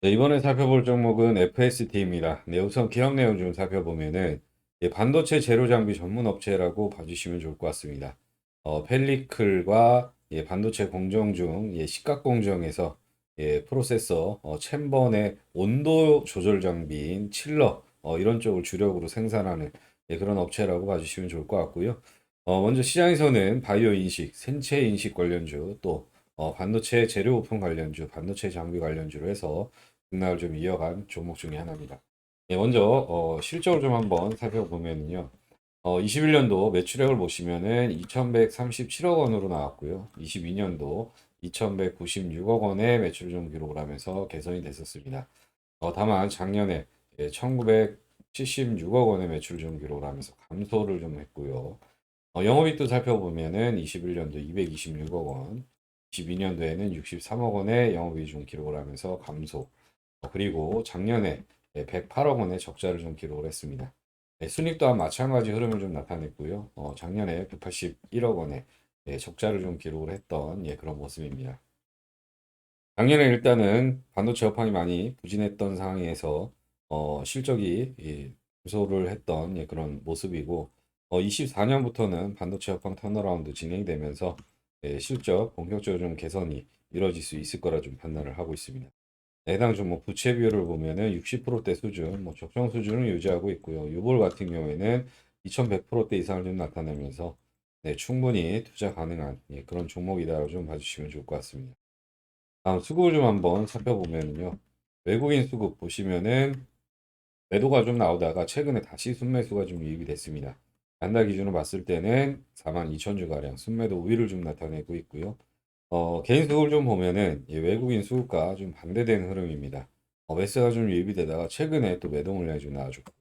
네, 이번에 살펴볼 종목은 FST입니다. 네, 우선 기업 내용 좀 살펴보면은 예, 반도체 재료 장비 전문 업체라고 봐주시면 좋을 것 같습니다. 어, 펠리클과 예, 반도체 공정 중 예, 시각 공정에서 예, 프로세서 어, 챔버 내 온도 조절 장비인 칠러 어, 이런 쪽을 주력으로 생산하는 예, 그런 업체라고 봐주시면 좋을 것 같고요. 어, 먼저 시장에서는 바이오 인식, 생체 인식 관련주 또 어, 반도체 재료 부품 관련주, 반도체 장비 관련주로 해서 등락을 좀 이어간 종목 중에 하나입니다. 예, 먼저 어, 실적을 좀 한번 살펴보면요. 어, 21년도 매출액을 보시면은 2,137억 원으로 나왔고요. 22년도 2,196억 원의 매출을 좀 기록을 하면서 개선이 됐었습니다. 어, 다만 작년에 예, 1,976억 원의 매출을 좀 기록을 하면서 감소를 좀 했고요. 어, 영업이익도 살펴보면은 21년도 226억 원, 22년도에는 63억 원의 영업이익 좀 기록을 하면서 감소. 어, 그리고 작년에 108억 원의 적자를 좀 기록을 했습니다. 네, 순익 또한 마찬가지 흐름을 좀 나타냈고요. 어, 작년에 181억 원의 예, 적자를 좀 기록을 했던 예, 그런 모습입니다. 작년에 일단은 반도체 업황이 많이 부진했던 상황에서 어, 실적이 예, 감소를 했던 예, 그런 모습이고 어, 24년부터는 반도체 업황 턴어라운드 진행되면서 예, 실적 본격적으로 좀 개선이 이루어질 수 있을 거라 좀 판단을 하고 있습니다. 해당 종목 부채 비율을 보면은 60%대 수준, 뭐 적정 수준을 유지하고 있고요. 유볼 같은 경우에는 2100%대 이상을 좀 나타내면서 네, 충분히 투자 가능한 예, 그런 종목이다라고 좀 봐주시면 좋을 것 같습니다. 다음 수급을 좀 한번 살펴보면요. 외국인 수급 보시면은 매도가 좀 나오다가 최근에 다시 순매수가 좀 유입이 됐습니다. 단달 기준으로 봤을 때는 42,000주 가량 순매도 우위를 좀 나타내고 있고요. 어, 개인 수급을 좀 보면은 이 외국인 수급과 좀 반대되는 흐름입니다. 어, 매수가 좀 유입이 되다가 최근에 또 매도 물량이 좀 나와줬고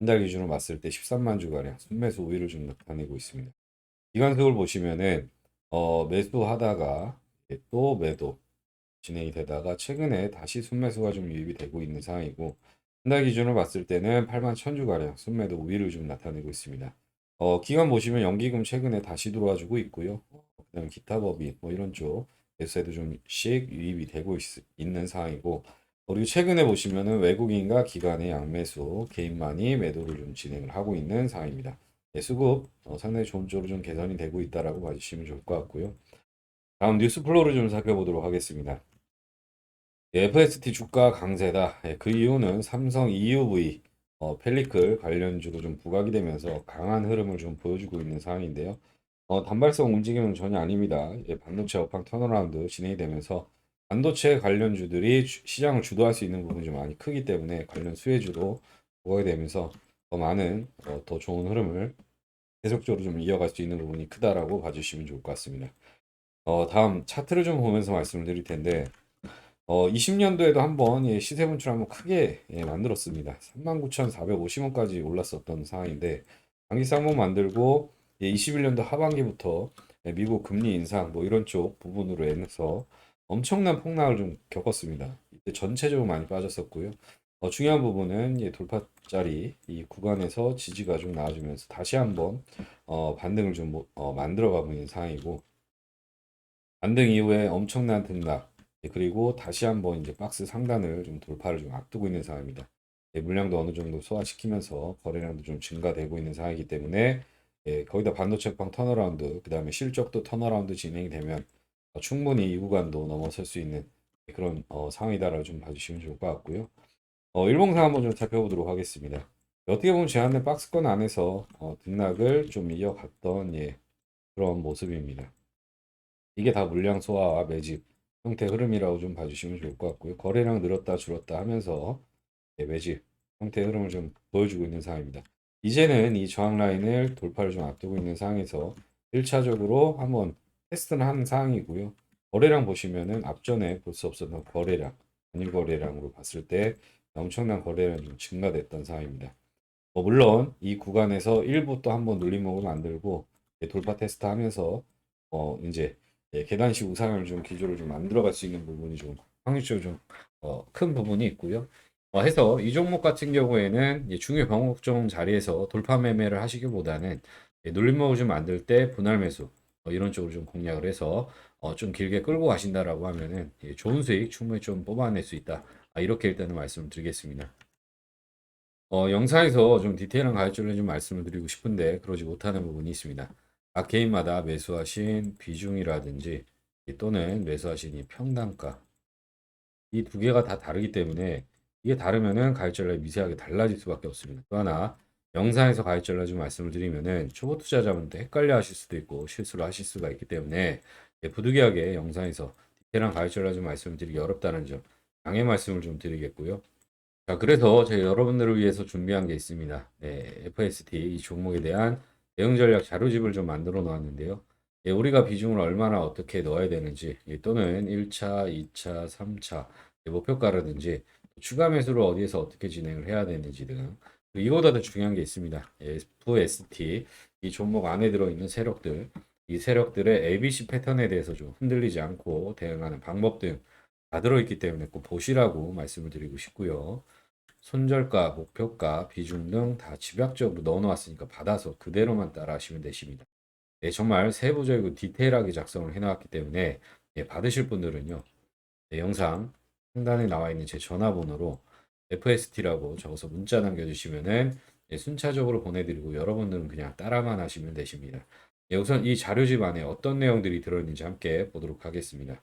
한달 기준으로 봤을 때 13만 주 가량 순매수 우위를 좀 나타내고 있습니다. 기관 수급을 보시면은 어, 매수하다가 또 매도 진행이 되다가 최근에 다시 순매수가 좀 유입이 되고 있는 상황이고 한 달 기준으로 봤을 때는 8만 1000주 가량 순매도 우위를 좀 나타내고 있습니다. 어, 기관 보시면 연기금 최근에 다시 들어와 주고 있고요. 그다음에 기타 법인 뭐 이런 쪽 매수에도 좀씩 유입이 되고 있, 는 상황이고 그리고 최근에 보시면은 외국인과 기관의 양매수 개인만이 매도를 좀 진행을 하고 있는 상황입니다. 네, 수급 어, 상당히 좋은 쪽으로 좀 개선이 되고 있다라고 봐주시면 좋을 것 같고요. 다음 뉴스 플로우를 좀 살펴보도록 하겠습니다. 예, FST 주가 강세다. 예, 그 이유는 삼성 EUV 어, 펠리클 관련주로 좀 부각이 되면서 강한 흐름을 좀 보여주고 있는 상황인데요. 어, 단발성 움직임은 전혀 아닙니다. 예, 반도체 업황 턴어라운드 진행이 되면서 반도체 관련주들이 주- 시장을 주도할 수 있는 부분이 좀 많이 크기 때문에 관련 수혜주로 부각이 되면서 더 많은 어, 더 좋은 흐름을 계속적으로 좀 이어갈 수 있는 부분이 크다라고 봐주시면 좋을 것 같습니다. 어, 다음 차트를 좀 보면서 말씀을 드릴 텐데 어, 20년도에도 한번 예, 시세 분출 한번 크게 예, 만들었습니다. 39,450원까지 올랐었던 상황인데 장기 쌍봉 만들고 예, 21년도 하반기부터 예, 미국 금리 인상 뭐 이런 쪽 부분으로 인해서 엄청난 폭락을 좀 겪었습니다. 이때 전체적으로 많이 빠졌었고요. 어, 중요한 부분은 예, 돌파자리 이 구간에서 지지가 좀 나와주면서 다시 한번 어, 반등을 좀 뭐- 어, 만들어 가고 있는 상황이고 반등 이후에 엄청난 등락 예, 그리고 다시 한번 이제 박스 상단을 좀 돌파를 좀 앞두고 있는 상황입니다. 예, 물량도 어느 정도 소화시키면서 거래량도 좀 증가되고 있는 상황이기 때문에 예, 거기다 반도체빵 턴어라운드, 그 다음에 실적도 턴어라운드 진행이 되면 어, 충분히 이 구간도 넘어설 수 있는 그런 어, 상황이다라고 좀 봐주시면 좋을 것 같고요. 어, 일봉상 한번 좀 살펴보도록 하겠습니다. 어떻게 보면 제한된 박스권 안에서 어, 등락을 좀 이어갔던 예, 그런 모습입니다. 이게 다 물량 소화와 매집 형태 흐름이라고 좀 봐주시면 좋을 것 같고요. 거래량 늘었다 줄었다 하면서 예, 매집 형태 흐름을 좀 보여주고 있는 상황입니다. 이제는 이 저항 라인을 돌파를 좀 앞두고 있는 상황에서 1차적으로 한번 테스트는 한 상황이고요. 거래량 보시면은 앞전에 볼 수 없었던 거래량, 단일 거래량으로 봤을 때 엄청난 거래량이 좀 증가됐던 상황입니다. 뭐 물론 이 구간에서 일부 또 한번 눌림목을 만들고 예, 돌파 테스트 하면서 어 이제 예, 계단식 우상을 좀 기조를 좀 만들어갈 수 있는 부분이 좀 확률적으로 좀 어, 큰 부분이 있고요. 어, 해서 이 종목 같은 경우에는 이제 중요 병목종 자리에서 돌파 매매를 하시기보다는 예, 눌림목을 좀 만들 때 분할 매수 어, 이런 쪽으로 좀 공략을 해서 어, 좀 길게 끌고 가신다라고 하면은 예, 좋은 수익 충분히 좀 뽑아낼 수 있다. 아, 이렇게 일단은 말씀을 드리겠습니다. 어, 영상에서 좀 디테일한 가이드를 좀 말씀을 드리고 싶은데 그러지 못하는 부분이 있습니다. 각 개인마다 매수하신 비중이라든지 또는 매수하신 이 평단가 이 두 개가 다 다르기 때문에 이게 다르면은 가입전략이 미세하게 달라질 수밖에 없습니다. 또 하나 영상에서 가입전략 좀 말씀을 드리면은 초보 투자자분들 헷갈려 하실 수도 있고 실수를 하실 수가 있기 때문에 예, 부득이하게 영상에서 디테일한 가입전략 좀 말씀을 드리기 어렵다는 점 양해 말씀을 좀 드리겠고요. 자, 그래서 제가 여러분들을 위해서 준비한 게 있습니다. 네, FST 이 종목에 대한 대응 전략 자료집을 좀 만들어 놓았는데요. 예, 우리가 비중을 얼마나 어떻게 넣어야 되는지 예, 또는 1차, 2차, 3차 예, 목표가라든지 추가 매수를 어디에서 어떻게 진행을 해야 되는지 등 이거보다 더 중요한 게 있습니다. 예, FST 이 종목 안에 들어있는 세력들 이 세력들의 ABC 패턴에 대해서 좀 흔들리지 않고 대응하는 방법 등 다 들어있기 때문에 꼭 보시라고 말씀을 드리고 싶고요. 손절가, 목표가, 비중 등 다 집약적으로 넣어놓았으니까 받아서 그대로만 따라하시면 되십니다. 네, 정말 세부적이고 디테일하게 작성을 해놨기 때문에 예, 받으실 분들은요. 네, 영상 상단에 나와 있는 제 전화번호로 FST라고 적어서 문자 남겨주시면은 예, 순차적으로 보내드리고 여러분들은 그냥 따라만 하시면 되십니다. 예, 우선 이 자료집 안에 어떤 내용들이 들어있는지 함께 보도록 하겠습니다.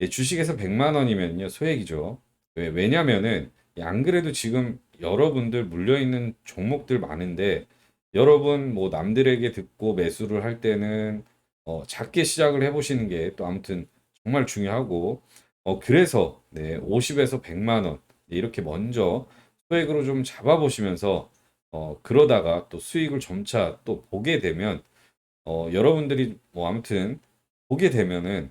예, 주식에서 100만 원이면요 소액이죠. 왜, 왜냐면은 예, 안 그래도 지금 여러분들 물려 있는 종목들 많은데 여러분 뭐 남들에게 듣고 매수를 할 때는 어, 작게 시작을 해보시는 게 또 아무튼 정말 중요하고 어, 그래서 네, 50에서 100만 원 네, 이렇게 먼저 소액으로 좀 잡아보시면서 어, 그러다가 또 수익을 점차 또 보게 되면 어, 여러분들이 뭐 아무튼 보게 되면은